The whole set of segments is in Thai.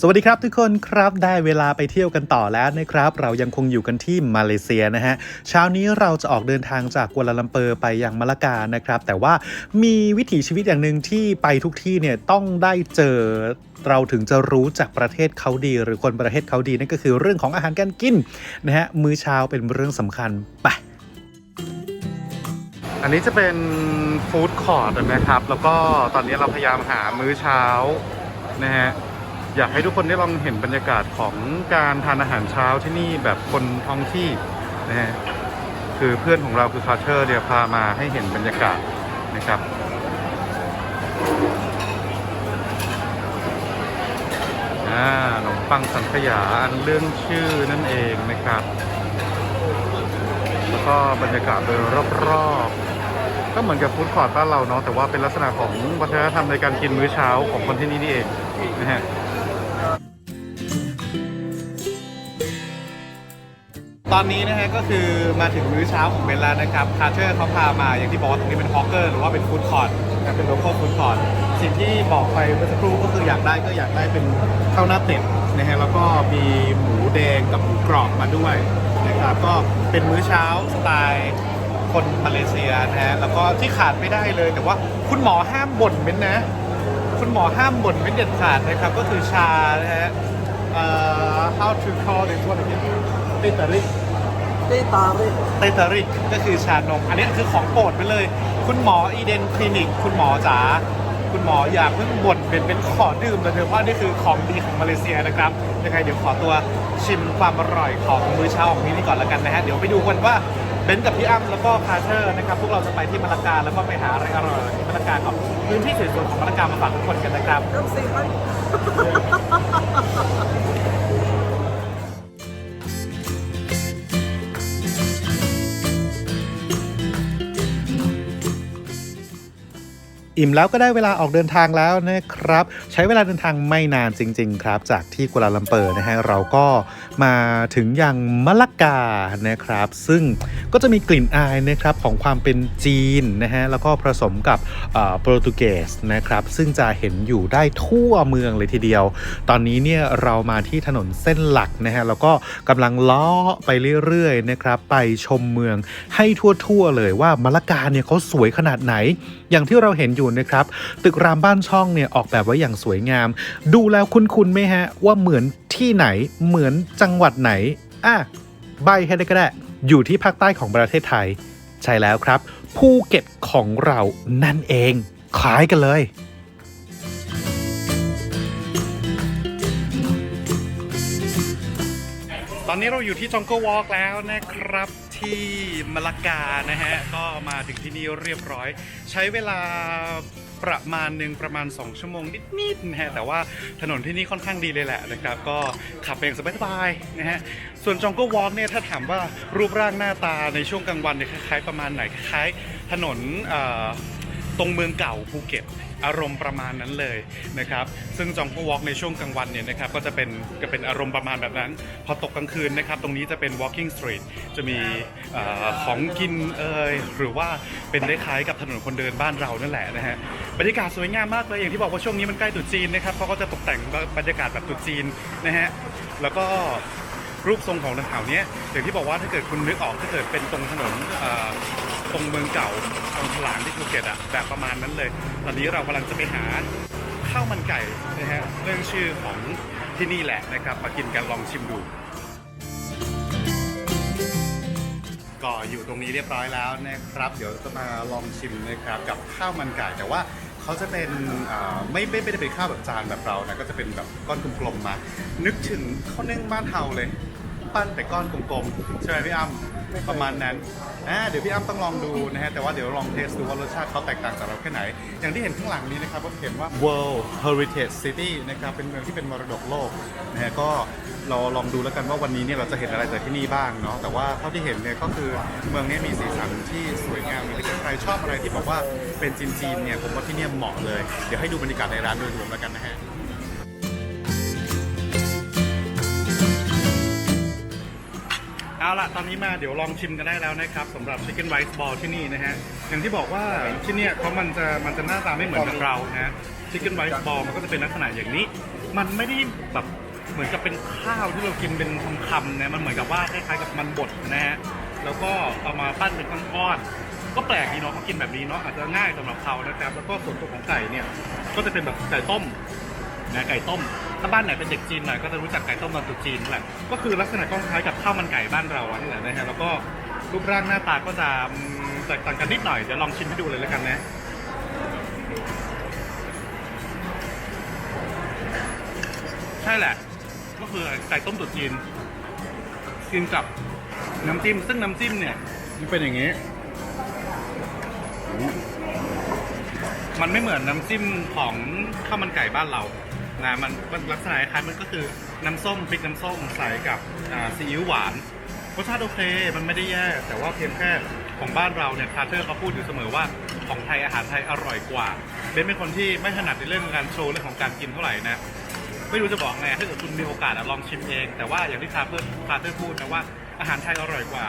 สวัสดีครับทุกคนครับได้เวลาไปเที่ยวกันต่อแล้วนะครับ เรายังคงอยู่กันที่มาเลเซียนะฮะเช้านี้เราจะออกเดินทางจากกัวลาลัมเปอร์ไปยังมะละกานะครับ แต่ว่ามีวิถีชีวิตอย่างหนึ่งที่ไปทุกที่เนี่ยต้องได้เจอเราถึงจะรู้จักประเทศเขาดี หรือคนประเทศเขาดีนั่นก็คือเรื่องของอาหารการกินนะฮะมื้อเช้าเป็นเรื่องสำคัญไปอันนี้จะเป็นฟู้ดคอร์ทนะครับ แล้วก็ตอนนี้เราพยายามหามื้อเช้านะฮะ อยากให้ทุกคนได้ลองเห็นบรรยากาศของการทานอาหารเช้าที่นี่แบบคนท้องที่นะฮะคือเพื่อนของเราคือคาเชอร์เนี่ยพามาให้เห็นบรรยากาศนะครับอ่าขนมปังสังขยาอันเรื่องชื่อนั่นเองนะครับ แล้วก็บรรยากาศโดยรอบๆก็เหมือนกับฟู้ดคอร์ทบ้านเราเนาะแต่ว่าเป็นลักษณะของวัฒนธรรมในการกินมื้อเช้าของคนที่นี่นี่เองนะฮะ ตอนนี้นะฮะก็คือมาถึงมื้อเช้าของเบนแล้วนะครับคาร์เชอร์เขาพามาอย่างที่บอกว่าตรงนี้เป็นฮอกเกอร์หรือว่าเป็นฟู้ดคอร์ทนะเป็นโลคอลฟู้ดคอร์ทสิ่งที่บอกไปเมื่อสักครู่ก็คืออยากได้ก็อยากได้เป็นข้าวหน้าเป็ดนะฮะแล้วก็มีหมูแดงกับหมูกรอบมาด้วยนะครับก็เป็นมื้อเช้าสไตล์คนมาเลเซียนะฮะแล้วก็ที่ขาดไม่ได้เลยแต่ว่าคุณหมอห้ามบ่นเม้นนะ คุณหมอห้ามบ่นเป็นเด็ดขาดนะครับก็คือชานะฮะเอ่อ how to call this one again เตตาริได้ตาเลยเตตาริก็คือชานม อันนี้คือของโปรดไปเลย คุณหมออีเดนคลินิก คุณหมอจ๋าคุณหมออย่าเพิ่งบ่นเป็นเป็นขอดื่มเลยเถอะเพราะนี่คือของดีของมาเลเซียนะครับยังไงเดี๋ยวขอตัวชิมความอร่อยของมื้อเช้าของที่นี่ก่อนแล้วกันนะฮะเดี๋ยวไปดูกันว่าเบนซ์กับพี่อ้ำแล้วก็คาร์เทอร์นะครับพวกเราจะไปที่มาลากาแล้วก็ไปหาอะไรอร่อยๆที่มาลากากับพื้นที่สวยๆของมาลากามาฝากทุกคนกันนะครับ อิ่มแล้วก็ได้เวลาออกเดินทางแล้วนะครับ ใช้เวลาเดินทางไม่นานจริง ๆ ครับ จากที่กัวลาลัมเปอร์นะฮะเราก็มาถึงยังมะละกานะครับ ซึ่งก็จะมีกลิ่นอายนะครับของความเป็นจีนนะฮะแล้วก็ผสมกับโปรตุเกสนะครับ ซึ่งจะเห็นอยู่ได้ทั่วเมืองเลยทีเดียว ตอนนี้เนี่ยเรามาที่ถนนเส้นหลักนะฮะแล้วก็กำลังล้อไปเรื่อยๆนะครับ ไปชมเมืองให้ทั่วๆเลยว่ามะละกาเนี่ยเขาสวยขนาดไหน อย่างที่เราเห็นอยู่นะครับ ตึกรามบ้านช่องเนี่ยออกแบบไว้อย่างสวยงาม ดูแล้วคุ้นๆไหมฮะ ว่าเหมือนที่ไหนเหมือนจังหวัดไหนอะใบให้ได้ก็ได้ อยู่ที่ภาคใต้ของประเทศไทย ใช่แล้วครับภูเก็ตของเรานั่นเองคล้ายกันเลย ตอนนี้เราอยู่ที่จองเก w วอล์กแล้วนะครับที่มะละกานะฮะ ก็มาถึงที่นี่เรียบร้อย ใช้เวลาประมาณหนึ่งประมาณ 2 ชั่วโมงนิดๆนะฮะแต่ว่าถนนที่นี่ค่อนข้างดีเลยแหละนะครับ ก็ขับเองสบายๆนะฮะ ส่วนจองเก w วอล์กเนี่ยถ้าถามว่ารูปร่างหน้าตาในช่วงกลางวันเนี่ยคล้ายๆประมาณไหนคล้ายๆถนนเอ่อ ตรงเมืองเก่าภูเก็ตอารมณ์ประมาณนั้นเลยนะครับ ซึ่งจองโกวอล์กในช่วงกลางวันเนี่ยนะครับก็จะเป็นก็เป็นอารมณ์ประมาณแบบนั้น พอตกกลางคืนนะครับตรงนี้จะเป็น walking street จะมีเออของกินเอ่ยหรือว่าเป็นคล้ายๆกับถนนคนเดินบ้านเรานั่นแหละนะฮะบรรยากาศสวยงามมากเลยอย่างที่บอกว่าช่วงนี้มันใกล้ตรุษจีนนะครับเขาก็จะตกแต่งบรรยากาศแบบตรุษจีนนะฮะแล้วก็ รูปทรงของแถวๆเนี้อย่างที่บอกว่าถ้าเกิดคุณนึกออกถ้าเกิดเป็นตรงถนนตรงเมืองเก่าตรงฉลางที่ภูเก็ตอะแบบประมาณนั้นเลย ตอนนี้เรากำลังจะไปหาข้าวมันไก่นะฮะเรื่องชื่อของที่นี่แหละนะครับมากินกันลองชิมดูก็อยู่ตรงนี้เรียบร้อยแล้วนะครับ เดี๋ยวจะมาลองชิมนะครับกับข้าวมันไก่แต่ว่าเขาจะเป็นไม่ไม่ไม่ได้เป็นข้าวแบบจานแบบเรานะก็จะเป็นแบบก้อนกลมๆมา นึกถึงข้าวนึ่งบ้านเฮาเลย ปั้นแต่ก้อนกลมๆ ใช่ไหมพี่อ้ำประมาณนั้นอ่าเดี๋ยวพี่อ้ำต้องลองดูนะฮะแต่ว่าเดี๋ยวลองเทสดูว่ารสชาติเขาแตกต่างจากเราแค่ไหน อย่างที่เห็นข้างหลังนี้นะครับก็เขียนว่า World Heritage City นะครับเป็นเมืองที่เป็นมรดกโลกนะฮะก็เราลองดูแล้วกันว่าวันนี้เนี่ยเราจะเห็นอะไรจากที่นี่บ้างเนาะแต่ว่าเท่าที่เห็นเนี่ยก็คือเมืองเนี้มีสีสันที่สวยงามมีใครชอบอะไรที่บอกว่าเป็นจีนๆเนี่ยผมว่าที่เนี่ยเหมาะเลย เดี๋ยวให้ดูบรรยากาศในร้านโดยรวมแล้วกันนะฮะ เอาละตอนนี้มาเดี๋ยวลองชิมกันได้แล้วนะครับสำหรับ Chicken Rice Ball ที่นี่นะฮะ อย่างที่บอกว่าที่เนี่ยเขามันจะมันจะหน้าตาไม่เหมือนกับเรานะฮะ Chicken Rice Ball มันก็จะเป็นลักษณะอย่างนี้ มันไม่ได้แบบเหมือนกับเป็นข้าวที่เรากินเป็นคำๆนะมันเหมือนกับว่าคล้ายๆกับมันบดนะฮะแล้วก็เอามาปั้นเป็นก้อนๆก็แปลกดีเนาะเขากินแบบนี้เนาะอาจจะง่ายสำหรับเขานะครับแล้วก็ส่วนตัวของไก่เนี่ยก็จะเป็นแบบไก่ต้มนะไก่ต้ม ถ้าบ้านไหนเป็นเด็กจีนหน่อยก็จะรู้จักไก่ต้มตอนตรุษจีนแหละ ก็คือลักษณะก็คล้ายกับข้าวมันไก่บ้านเราอะนี่แหละนะฮะแล้วก็รูปร่างหน้าตาก็จะแตกต่างกันนิดหน่อยเดี๋ยวลองชิมให้ดูเลยแล้วกันนะใช่แหละ ก็คือไก่ต้มตุ๋นจีนกินกับน้ำจิ้มซึ่งน้ำจิ้มเนี่ยมันเป็นอย่างนี้ มันไม่เหมือนน้ำจิ้มของข้าวมันไก่บ้านเรา นะมันมันลักษณะคล้ายมันก็คือน้ำส้มพริกน้ำส้มใส่กับอ่าซีอิ๊วหวานรสชาติโอเคมันไม่ได้แย่ แต่ว่าเพียงแค่ของบ้านเราเนี่ยคาเตอร์เขาพูดอยู่เสมอว่าของไทยอาหารไทยอร่อยกว่าเบนเป็นคนที่ไม่ถนัดในเรื่องการโชว์เรื่องของการกินเท่าไหร่นะไม่รู้จะบอกไงถ้าเกิดคุณมีโอกาสลองชิมเอง แต่ว่าอย่างที่คาเตอร์คาเตอร์พูดนะว่าอาหารไทยอร่อยกว่า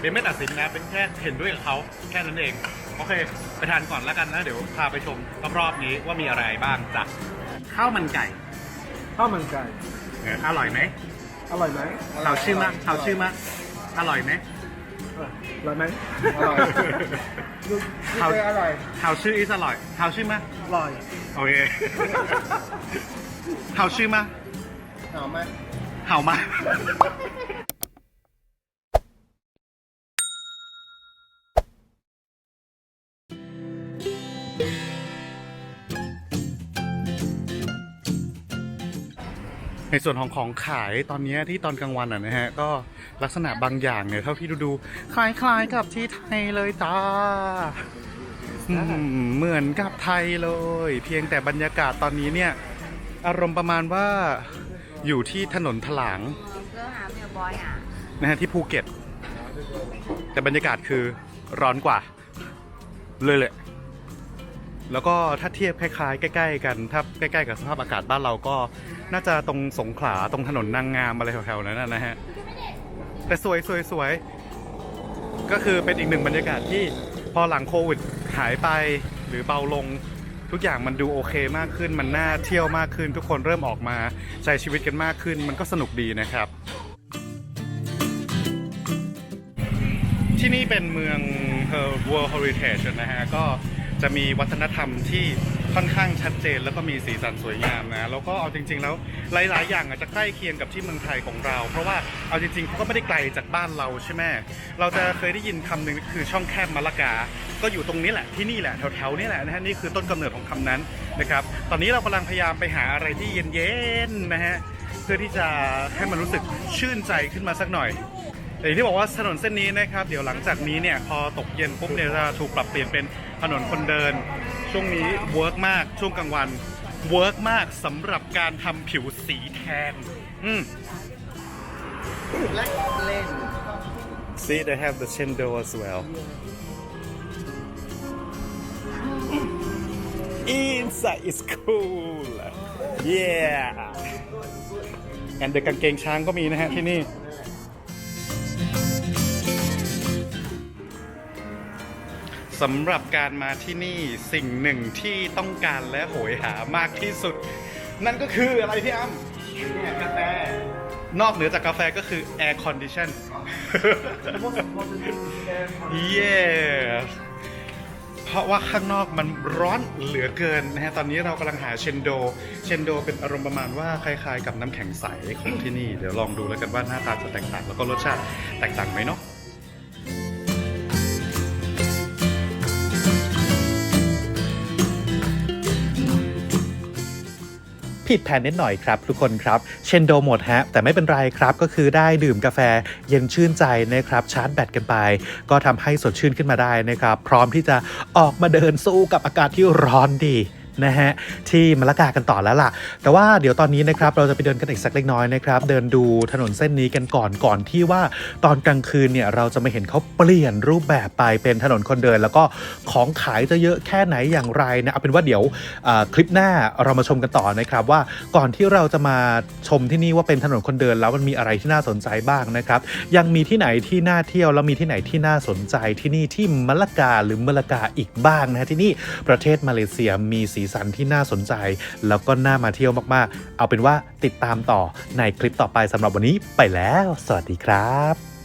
เป็นไม่ตัดสินนะเป็นแค่เห็นด้วยกับเขาแค่นั้นเองโอเค ไปทานก่อนแล้วกันนะ เดี๋ยวพาไปชมรอบๆนี้ว่ามีอะไรบ้างจ้ะ ข้าวมันไก่ข้าวมันไก่เอออร่อยไหมอร่อยไหมเขาชื่อมะเขาชื่อมะอร่อยไหมเอออร่อยไหมอร่อยดูเขาดูอร่อยเขาชื่ออิสอร่อยเขาชื่อมะอร่อยโอเคเขาชื่อมะหอมไหมเห่ามา ในส่วนของของขายตอนนี้ที่ตอนกลางวันอะนะฮะ ก็ลักษณะบางอย่างเนี่ยเท่าที่ดูดูคล้ายๆกับที่ไทยเลยจ้าเหมือนกับไทยเลย เพียงแต่บรรยากาศตอนนี้เนี่ย อารมณ์ประมาณว่าอยู่ที่ถนนถลางนะฮะที่ภูเก็ต แต่บรรยากาศคือร้อนกว่า เลยแหละแล้วก็ถ้าเทียบคล้ายๆ ใกล้ ๆ กัน ถ้าใกล้ ๆ กับสภาพอากาศบ้านเราก็ น่าจะตรงสงขลาตรงถนนนางงามอะไรแถวๆนั้นนะฮะแต่สวยสวยสวยก็คือเป็นอีกหนึ่งบรรยากาศที่พอหลังโควิดหายไปหรือเบาลงทุกอย่างมันดูโอเคมากขึ้น มันน่าเที่ยวมากขึ้น ทุกคนเริ่มออกมาใช้ชีวิตกันมากขึ้น มันก็สนุกดีนะครับ ที่นี่เป็นเมือง World Heritage นะฮะก็ จะมีวัฒนธรรมที่ค่อนข้างชัดเจน แล้วก็มีสีสันสวยงามนะแล้วก็เอาจริง ๆ แล้วหลาย ๆ อย่างอาจจะใกล้เคียงกับที่เมืองไทยของเรา เพราะว่าเอาจริงๆเขาก็ไม่ได้ไกลจากบ้านเราใช่ไหมเราจะเคยได้ยินคำหนึ่งคือช่องแคบมะละกา ก็อยู่ตรงนี้แหละที่นี่แหละแถวๆนี้แหละนะฮะนี่คือต้นกำเนิดของคำนั้นนะครับตอนนี้เรากำลังพยายามไปหาอะไรที่เย็นๆนะฮะเพื่อที่จะให้มันรู้สึกชื่นใจขึ้นมาสักหน่อย แต่อย่างที่บอกว่าถนนเส้นนี้นะครับ เดี๋ยวหลังจากนี้เนี่ยพอตกเย็นปุ๊บเนี่ยจะถูกปรับเปลี่ยนเป็นถนนคนเดิน ช่วงนี้เวิร์กมากช่วงกลางวันเวิร์กมากสำหรับการทำผิวสีแทนอืมเล่น See they have the chendo as well Inside is cool yeah and the กางเกงช้างก็มีนะฮะที่นี่ สำหรับการมาที่นี่สิ่งหนึ่งที่ต้องการและโหยหามากที่สุด นั่นก็คืออะไรพี่อ้ำเนี่ยกาแฟ นอกเหนือจากกาแฟก็คือ air condition เย้เพราะว่าข้างนอกมันร้อนเหลือเกินนะฮะ ตอนนี้เรากำลังหาเชนโด เชนโดเป็นอารมณ์ประมาณว่าคล้ายๆ กับน้ำแข็งใสของที่นี่ เดี๋ยวลองดูแล้วกันว่าหน้าตาจะแตกต่างแล้วก็รสชาติแตกต่างไหมเนาะ ผิดแผนนิดหน่อยครับ ทุกคนครับเชนโดหมดฮะแต่ไม่เป็นไรครับก็คือได้ดื่มกาแฟเย็นชื่นใจนะครับชาร์จแบตกันไป ก็ทำให้สดชื่นขึ้นมาได้นะครับ พร้อมที่จะออกมาเดินสู้กับอากาศที่ร้อนดี นะฮะที่มะละกากันต่อแล้วล่ะ แต่ว่าเดี๋ยวตอนนี้นะครับเราจะไปเดินกันอีกสักเล็กน้อยนะครับเดินดูถนนเส้นนี้กันก่อนก่อนที่ว่าตอนกลางคืนเนี่ยเราจะมาเห็นเขาเปลี่ยนรูปแบบไปเป็นถนนคนเดิน แล้วก็ของขายจะเยอะแค่ไหนอย่างไรนะเอาเป็นว่าเดี๋ยวคลิปหน้าเรามาชมกันต่อนะครับว่าก่อนที่เราจะมาชมที่นี่ว่าเป็นถนนคนเดินแล้วมันมีอะไรที่น่าสนใจบ้างนะครับยังมีที่ไหนที่น่าเที่ยวแล้วมีที่ไหนที่น่าสนใจที่นี่ที่มะละกาหรือมะละกาอีกบ้างนะฮะที่นี่ประเทศมาเลเซียมีสีสันที่น่าสนใจ แล้วก็น่ามาเที่ยวมากๆ เอาเป็นว่าติดตามต่อในคลิปต่อไปสำหรับวันนี้ไปแล้ว สวัสดีครับ